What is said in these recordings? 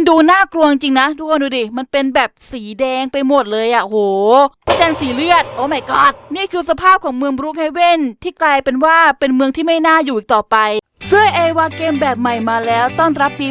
มันดูน่ากลัวจริงนะทุกคนดูดิ มันเป็นแบบสีแดงไปหมดเลยอะ่ะโหพระจันสีเลือด โอ้ my god นี่คือสภาพของเมืองบรูคเฮเวนที่กลายเป็นว่าเป็นเมืองที่ไม่น่าอยู่อีกต่อไปเสื้อเอวาเกมแบบใหม่มาแล้วต้อนรับปี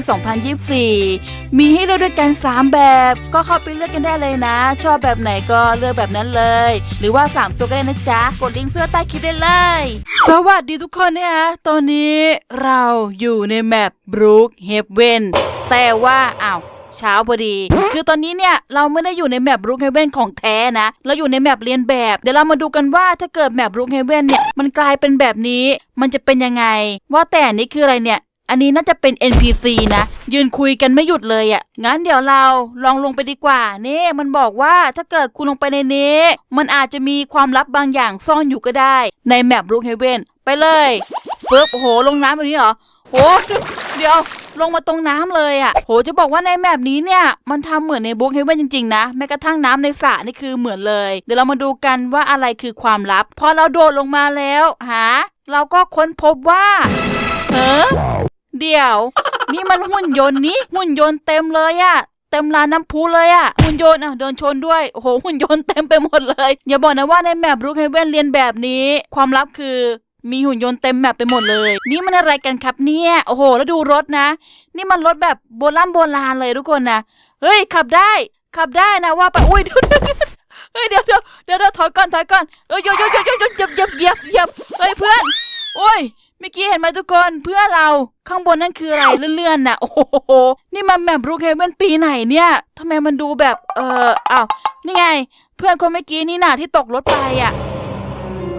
2024 มีให้เลือกด้วยกัน 3 แบบ ก็เข้าไปเลือกกันได้เลยนะ ชอบแบบไหนก็เลือกแบบนั้นเลย หรือว่า 3 ตัวก็ได้นะจ๊ะ กดลิงก์เสื้อใต้คลิปได้เลย สวัสดีทุกคนนะคะตอนนี้เราอยู่ในแมปบรูคเฮเวน แต่ว่าอ้าวเช้าพอดี คือตอนนี้เนี่ยเราไม่ได้อยู่ในแมปบรูเฮเว่นของแท้นะ เราอยู่ในแมปเรียนแบบ เดี๋ยวเรามาดูกันว่าถ้าเกิดแมปบรูเฮเว่นเนี่ยมันกลายเป็นแบบนี้ มันจะเป็นยังไง ว่าแต่นี้คืออะไรเนี่ย อันนี้น่าจะเป็น NPC นะ ยืนคุยกันไม่หยุดเลยอะ่ะ งั้นเดี๋ยวเราลองลงไปดีกว่า นี่มันบอกว่าถ้าเกิดคุณลงไปในนี้ มันอาจจะมีความลับบางอย่างซ่อนอยู่ก็ได้ ในแมปบรูเฮเว่นไปเลยปึ๊บโอ้โหลงน้ำแบบนี้เหรอโหเดี๋ยว ลงมาตรงน้ำเลยอะ่ะโหจะบอกว่าในแมปนี้เนี่ย มันทำเหมือนในบุ๊กเฮเวนจริงๆนะแม้กระทั่งน้ำในสระนี่คือเหมือนเลย เดี๋ยวเรามาดูกันว่าอะไรคือความลับ พอเราโดดลงมาแล้วหาเราก็ค้นพบว่าเฮ้อเดี๋ยว นี่มันหุ่นยนต์นี้หุ่นยนต์เต็มเลยอะเต็มลานน้ำพุเลยอะหุ่นยนต์อะโดนชนด้วยโอ้โหหุ่นยนต์เต็มไปหมดเลย อย่าบอกนะว่าในแมปรูคเฮเวนเรียนแบบนี้ ความลับคือ มีหุ่นยนต์เต็มแมปไปหมดเลย นี่มันอะไรกันครับเนี่ย โอ้โห แล้วดูรถนะ นี่มันรถแบบโบราณโบราณเลยทุกคนนะ เฮ้ย ขับได้ ขับได้นะว่าไป อุ้ยเดี๋ยวเดี๋ยวเดี๋ยวเฮ้ยเดี๋ยวเดี๋ยวเดี๋ยวเดี๋ยวถอยก่อน ถอยก่อนเอ้ยโยโยโยโยโยเหยียบเหยียบเหยียบเหยียบเฮ้ยเพื่อน โอ้ยเมื่อกี้เห็นไหมทุกคนเพื่อเราข้างบนนั่นคืออะไรเลื่อนๆน่ะ โอ้โห นี่มันแบบรูคเฮเวนปีไหนเนี่ยทำไมมันดูแบบเอออ้าวนี่ไง เพื่อนคนเมื่อกี้นี่น่ะที่ตกรถไปอะ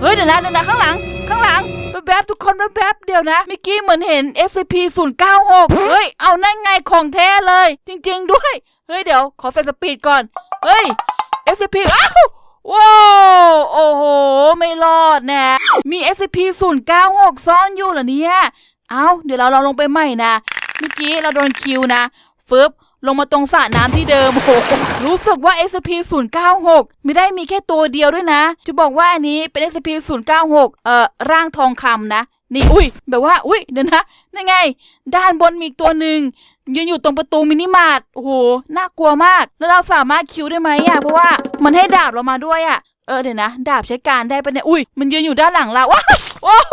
เฮ้ยเดี๋ยวนะเดี๋ยวนะข้างหลัง ข้างหลังแวบๆทุกคนแวบๆเดี๋ยวนะเมื่อกี้เหมือนเห็น SCP 0 9 6เฮ้ย เอานั่นไงของแท้เลย จริง ๆ ด้วย เฮ้ย เดี๋ยว ขอใส่สปีดก่อน เฮ้ย SCP อ้าวว้าวโอ้โห ไม่รอดนะมี SCP 0 9 6 ซ่อนอยู่เหรอเนี่ย เอาเดี๋ยวเราลองลงไปใหม่นะ เมื่อกี้เราโดนคิวนะ ฟึบ ลงมาตรงสระน้ำที่เดิมโอ้โหรู้สึกว่า SP096 ไม่ได้มีแค่ตัวเดียวด้วยนะ จะบอกว่าอันนี้เป็น SP096 เอ่อ ร่างทองคำนะ นี่ อุ้ย แบบว่า อุ้ย เดี๋ยวนะ นั่นไง ด้านบนมีอีกตัวหนึ่งยืนอยู่ตรงประตูมินิมาร์ท โอ้โห น่ากลัวมาก แล้วเราสามารถคิวได้ไหมอะ เพราะว่ามันให้ดาบเรามาด้วยอะ เออ เดี๋ยวนะ ดาบใช้การได้ปะเนี่ย อุ้ย มันยืนอยู่ด้านหลังเราว้าวว้าว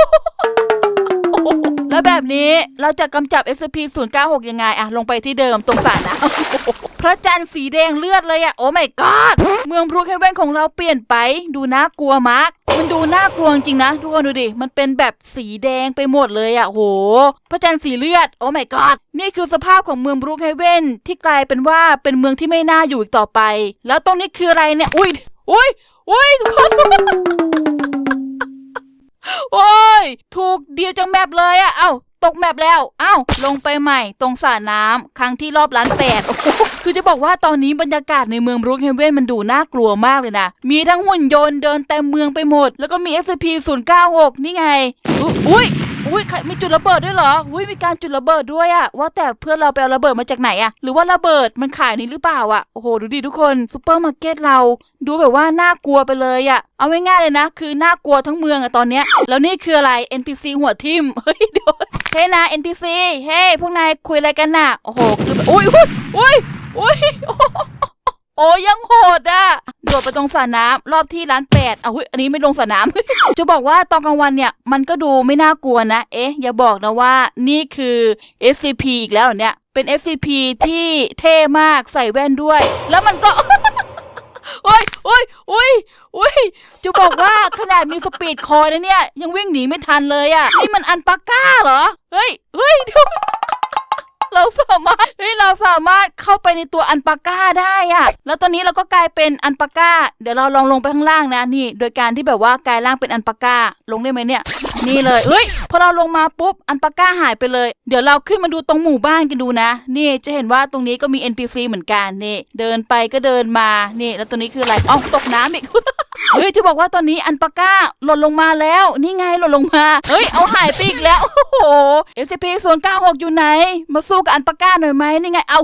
แล้วแบบนี้เราจะกำจับ SCP 0 9 6 ยังไงอะลงไปที่เดิมตรงสระน้ำพระจันทร์สีแดงเลือดเลยอะโอ้ my god เมืองบรูคเฮเวนของเราเปลี่ยนไป ดูน่ากลัวมากมันดูน่ากลัวจริงนะทุกคนดูดิ มันเป็นแบบสีแดงไปหมดเลยอะโห พระจันทร์สีเลือด โอ้ my god นี่คือสภาพของเมืองบรูคเฮเวนที่กลายเป็นว่าเป็นเมืองที่ไม่น่าอยู่อีกต่อไป แล้วตรงนี้คืออะไรเนี่ย อุ้ยอุ้ยอุ้ยทุกคน โอ้ย ถูกเดียวจังแมปเลยอะเอ้า ตกแมปแล้ว เอ้า ลงไปใหม่ตรงสระน้ำครั้งที่รอบล้านแปดคือจะบอกว่าตอนนี้บรรยากาศในเมืองบรูคเฮเวนมันดูน่ากลัวมากเลยนะ มีทั้งหุ่นยนต์เดินเต็มเมืองไปหมด แล้วก็มี SCP 0 9 6 นี่ไง อุ๊ย อุ้ยใครมีจุดระเบิดด้วยเหรออุ้ยมีการจุดระเบิดด้วยอะว่าแต่เพื่อนเราไปเอาระเบิดมาจากไหนอะหรือว่าระเบิดมันขายนี่หรือเปล่าอะโอ้โหดูดิทุกคนซูเปอร์มาร์เก็ตเราดูแบบว่าน่ากลัวไปเลยอะเอาง่ายๆเลยนะ คือน่ากลัวทั้งเมืองอะตอนเนี้ยแล้วนี่คืออะไร NPC หัวทิ่มเฮ้ยเดี๋ยวเฮ้ยนะ NPC เฮ้ยพวกนายคุยอะไรกันน่ะโอ้โหคืออุ้ยอุ้ยอุ้ยอุ้ย โอ้ยังโหดอะโดดไปตรงสระน้ำรอบที่ร้านแปดอะเฮ้ยอันนี้ไม่ลงสระน้ำ จะบอกว่าตอนกลางวันเนี่ย มันก็ดูไม่น่ากลัวนะ เอ๊ะ อย่าบอกนะว่านี่คือ SCP อีกแล้วเนี่ย เป็น SCP ที่เท่มากใส่แว่นด้วย แล้วมันก็โอ้ยโอ้ยโอ้ยโอ้ยจะบอกว่าขนาดมีสปีดคอร์นะเนี่ย ยังวิ่งหนีไม่ทันเลยอะ่ะนี่มันอันปาก้าเหรอ เฮ้ยเฮ้ยเดี๋ยว เราสามารถเข้าไปในตัวอันปาก้าได้อะแล้วตอนนี้เราก็กลายเป็นอันปาก้า เดี๋ยวเราลองลงไปข้างล่างนะนี่ โดยการที่แบบว่ากลายร่างเป็นอันปาก้า ลงได้ไหมเนี่ย นี่เลยเฮ้ย พอเราลงมาปุ๊บ อันปาก้าหายไปเลย เดี๋ยวเราขึ้นมาดูตรงหมู่บ้านกันดูนะ นี่จะเห็นว่าตรงนี้ก็มี NPC เหมือนกันนี่ เดินไปก็เดินมา นี่ แล้วตัวนี้คืออะไรอ๋อตกน้ำอีก เฮ้ยจะบอกว่าตอนนี้อันปาก้าหล่นลงมาแล้ว นี่ไงหล่นลงมา เฮ้ยเอาหายไปอีกแล้ว โอ้โห SCP 0 9 6อยู่ไหน มาสู้กับอันปาก้าหน่อยไหมนี่ไง เอา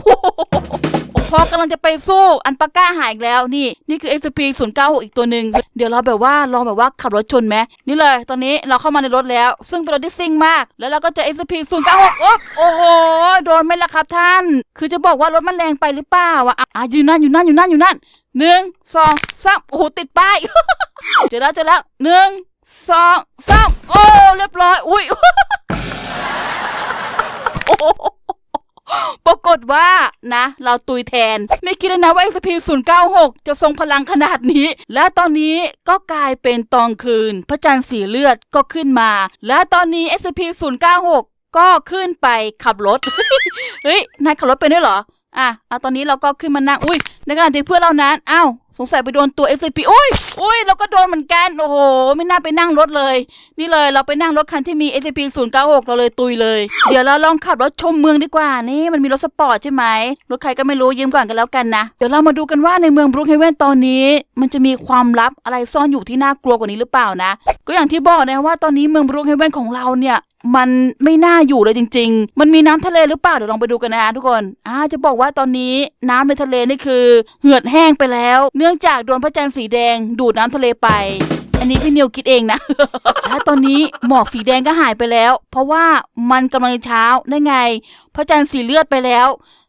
พอกำลังจะไปสู้อันปาก้าหายอีกแล้วนี่นี่คือ SCP 0 9 6อีกตัวหนึ่งเดี๋ยวเราแบบว่าลองแบบว่าขับรถชนไหมนี่เลย ตอนนี้เราเข้ามาในรถแล้ว ซึ่งเป็นรถที่ซิ่งมาก แล้วเราก็เจอ SCP 0 9 6โอ๊บโอ้โหโดนไหมล่ะครับท่าน คือจะบอกว่ารถมันแรงไปหรือเปล่าวะอะอยู่นั่นอยู่นั่นอยู่นั่นอยู่นั่นหนึ่งสองสามโอ้โหติดป้าย เจอแล้วเจอแล้วหนึ่งสองสามโอ้เรียบร้อยอุ้ยโอ้โหปรากฏว่า นะ เราตุยแทน ไม่คิดเลยนะว่า XP 0 9 6 จะทรงพลังขนาดนี้ และตอนนี้ก็กลายเป็นตองคืน พระจันทร์สีเลือดก็ขึ้นมา และตอนนี้ XP 0 9 6 ก็ขึ้นไปขับรถ เฮ้ย นายขับรถเป็นด้วยเหรอ อะเอาตอนนี้เราก็ขึ้นมานั่ง อุ้ยในขณะที่เพื่อนเรานั้นอ้าวสงสัยไปโดนตัว SCP อุ้ยอุ้ยเราก็โดนเหมือนกัน โอ้โห ไม่น่าไปนั่งรถเลย นี่เลยเราไปนั่งรถคันที่มี SCP 0 9 6เราเลยตุยเลย เดี๋ยวเราลองขับรถชมเมืองดีกว่า นี่มันมีรถสปอร์ตใช่ไหม รถใครก็ไม่รู้ยืมก่อนกันแล้วกันนะ เดี๋ยวเรามาดูกันว่าในเมืองบรูคเฮเวนตอนนี้ มันจะมีความลับอะไรซ่อนอยู่ที่น่ากลัวกว่านี้หรือเปล่านะ ก็อย่างที่บอกนะว่าตอนนี้เมืองบรูคเฮเวนของเราเนี่ย มันไม่น่าอยู่เลยจริง ๆ มันมีน้ำทะเลหรือเปล่า เดี๋ยวลองไปดูกันนะทุกคน อ่า จะบอกว่าตอนนี้น้ำในทะเลนี่คือเหือดแห้งไปแล้ว เนื่องจากโดนพระจันทร์สีแดงดูดน้ำทะเลไป อันนี้พี่นิวคิดเองนะ และตอนนี้หมอกสีแดงก็หายไปแล้ว เพราะว่ามันกำลังเช้าได้ไง พระจันทร์สีเลือดไปแล้ว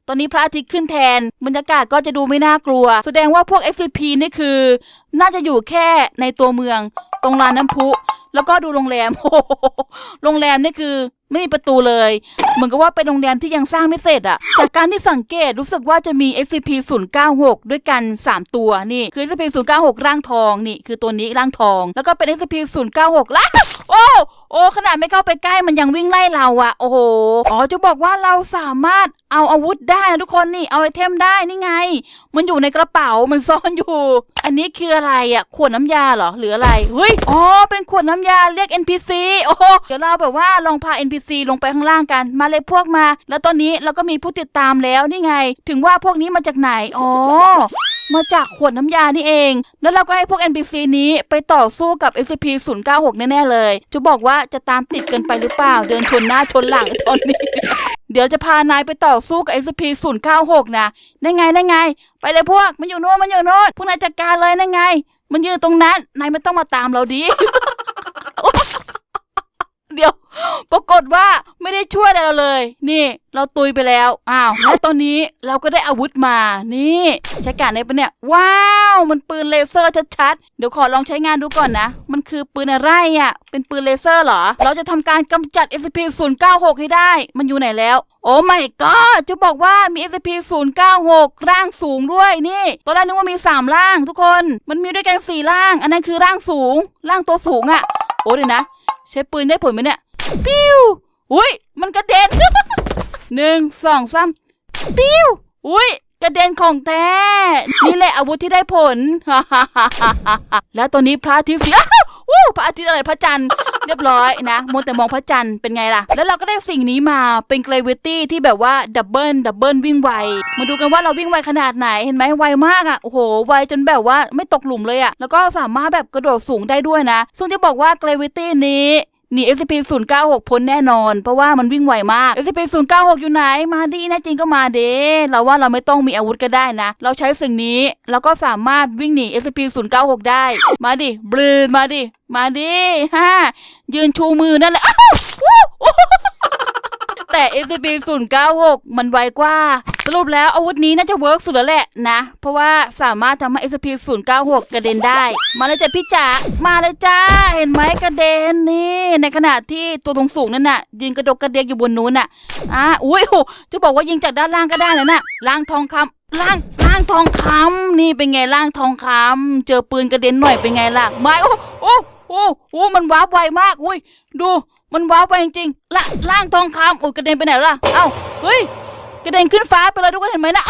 ตอนนี้พระอาทิตย์ขึ้นแทน บรรยากาศก็จะดูไม่น่ากลัว แสดงว่าพวก SCP นี่คือ น่าจะอยู่แค่ในตัวเมือง ตรงลานน้ำพุ แล้วก็ดูโรงแรมโอ้โหโรงแรมนี่คือ ไม่มีประตูเลย เหมือนกับว่าเป็นโรงแรมที่ยังสร้างไม่เสร็จอะจากการที่สังเกตรู้สึกว่าจะมี SCP 096 ด้วยกัน 3 ตัวนี่คือ SCP 096 ร่างทองนี่คือตัวนี้ร่างทอง แล้วก็เป็น SCP 096 ละโอ้โอ้ขนาดไม่เข้าไปใกล้มันยังวิ่งไล่เราอะโอ้โหอ๋อจะบอกว่าเราสามารถเอาอาวุธได้นะทุกคนนี่เอาไอเทมได้นี่ไง มันอยู่ในกระเป๋ามันซ่อนอยู่ อันนี้คืออะไรอะขวดน้ำยาเหรอหรืออะไรเฮ้ยอ๋อเป็นขวดน้ำยาเรียก NPC โอ้โหเดี๋ยวเราแบบว่าลองพา NPC ลงไปข้างล่างกัน มาเลยพวกมา แล้วตอนนี้เราก็มีผู้ติดตามแล้วนี่ไง ถึงว่าพวกนี้มาจากไหน อ๋อ มาจากขวดน้ำยานี่เอง แล้วเราก็ให้พวก NPC นี้ไปต่อสู้กับ SCP 096 แน่ๆเลย จะบอกว่าจะตามติดกันไปหรือเปล่า เดินชนหน้าชนหลังตอนนี้ เดี๋ยวจะพานายไปต่อสู้กับ SCP 096 นะนั่ไงนั่ไง ไปเลยพวก มันอยู่โน่นมันอยู่โน่นพวกนายจัดการเลยนั่ไง มันยืนตรงนั้น นายไม่ต้องมาตามเราดี เดี๋ยว ปรากฏว่าไม่ได้ช่วยอะไรเราเลย นี่ เราตุยไปแล้ว อ้าว และตอนนี้เราก็ได้อาวุธมา นี่ ใช้การได้ปะเนี่ย ว้าว มันปืนเลเซอร์ชัดๆ เดี๋ยวขอลองใช้งานดูก่อนนะ มันคือปืนอะไรอะ เป็นปืนเลเซอร์เหรอ เราจะทำการกำจัด SCP 096 ให้ได้ มันอยู่ไหนแล้ว โอ้ไม่ก็จะบอกว่ามี SCP 096 ร่างสูงด้วยนี่ตอนแรกนึกว่ามี 3 ร่างทุกคน มันมีด้วยกัน4ร่าง อันนั้นคือร่างสูง ร่างตัวสูงอะ โอ้เดี๋ยวนะ ใช้ปืนได้ผลไหมเนี่ย ปิ้ว อุ้ย มันกระเด็น หนึ่งสองสามปิ้ว อุ้ย กระเด็นของแท้ นี่แหละอาวุธที่ได้ผล แล้วตอนนี้พระอาทิตย์สีอ้าววู้พระอาทิตย์อะไรพระจันทร์ เรียบร้อยนะมัวแต่มองพระจันทร์เป็นไงล่ะ แล้วเราก็ได้สิ่งนี้มาเป็นเกรวิตี้ที่แบบว่าดับเบิลดับเบิลวิ่งไว มาดูกันว่าเราวิ่งไวขนาดไหนเห็นไหมไวมากอะโอ้โหไวจนแบบว่าไม่ตกหลุมเลยอะแล้วก็สามารถแบบกระโดดสูงได้ด้วยนะ ซึ่งจะบอกว่าเกรวิตี้นี้ หนี SCP 096พ้นแน่นอน เพราะว่ามันวิ่งไวมาก SCP 096อยู่ไหน มาดีน่จริงก็มาเด้เราว่าเราไม่ต้องมีอาวุธก็ได้นะ เราใช้สิ่งนี้เราก็สามารถวิ่งหนี SCP 096ได้ มาดิบลืนมาดิ มาดิฮ่ายืนชูมือนั่นแหละอ้าว แต่ SCP 096 มันไวกว่า สรุปแล้วอาวุธนี้น่าจะเวิร์กสุดแล้วแหละนะ เพราะว่าสามารถทำให้ SCP 096 กระเด็นได้ มาเลยจ้ะพี่จ๋ามาเลยจ้า เห็นไหมกระเด็นนี่ ในขณะที่ตัวตรงสูงนั่นน่ะ ยืนกระดกกระเดกอยู่บนนู้นน่ะอ่าอุ้ยโหจะบอกว่ายิงจากด้านล่างก็ได้นะน่ะล่างทองคำล่างล่างทองคำนี่เป็นไงล่างทองคำเจอปืนกระเด็นหน่อยเป็นไงล่ะไม่โอ้โอ้โอ้โอ้มันว้าไวมากอุ้ยดู มันว้าวไปจริงๆละล่างทองคำอุ้ยกระเด็นไปไหนล่ะ เอ้า เฮ้ย กระเด็นขึ้นฟ้าไปเลยทุกคนเห็นไหมนะ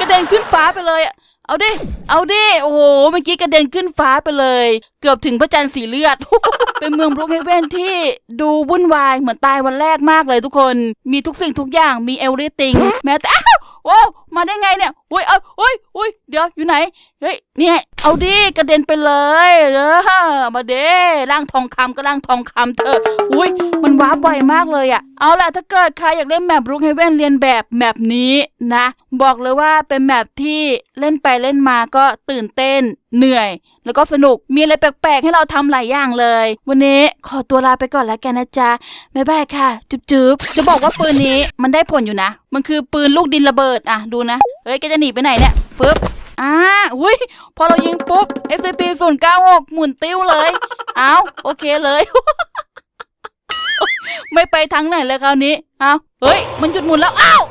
กระเด็นขึ้นฟ้าไปเลยอะเอาดิ เอาดิ โอ้โห เมื่อกี้กระเด็นขึ้นฟ้าไปเลย เกือบถึงพระจันทร์สีเลือด เป็นเมืองบรูคเฮเวนที่ดูวุ่นวายเหมือนตายวันแรกมากเลยทุกคน มีทุกสิ่งทุกอย่าง มีเอล r y ติง แม้แต่ อ้าวโอ้มาได้ไงเนี่ย อุ้ยเอาอุ้ยอุ้ยเดี๋ยวอยู่ไหน เฮ้ย เนี่ย เอาดิกระเด็นไปเลยเด้อมาเด้ร่างทองคำก็ร่างทองคำเถอะ อุ้ยมันว้าบ่อยมากเลยอะเอาล่ะถ้าเกิดใครอยากเล่นแมปรูคเฮเว่นเรียนแบบแมปนี้นะ บอกเลยว่าเป็นแมปที่เล่นไปเล่นมาก็ตื่นเต้นเหนื่อย แล้วก็สนุกมีอะไรแปลกๆ ให้เราทำหลายอย่างเลย วันนี้ขอตัวลาไปก่อนแล้วกันนะจ๊ะบ๊ายบายค่ะ จุ๊บจุ๊บจะบอกว่าปืนนี้มันได้ผลอยู่นะ มันคือปืนลูกดินระเบิดอะดูนะ เฮ้ยแกจะหนีไปไหนเนี่ยฟึบอ่าอุ้ยพอเรายิงปุ๊บ SCP 0 9 6หมุนติ้วเลยเอาโอเคเลย ไม่ไปทางไหนเลยคราวนี้เอาเฮ้ย มันหยุดหมุนแล้วอ้าว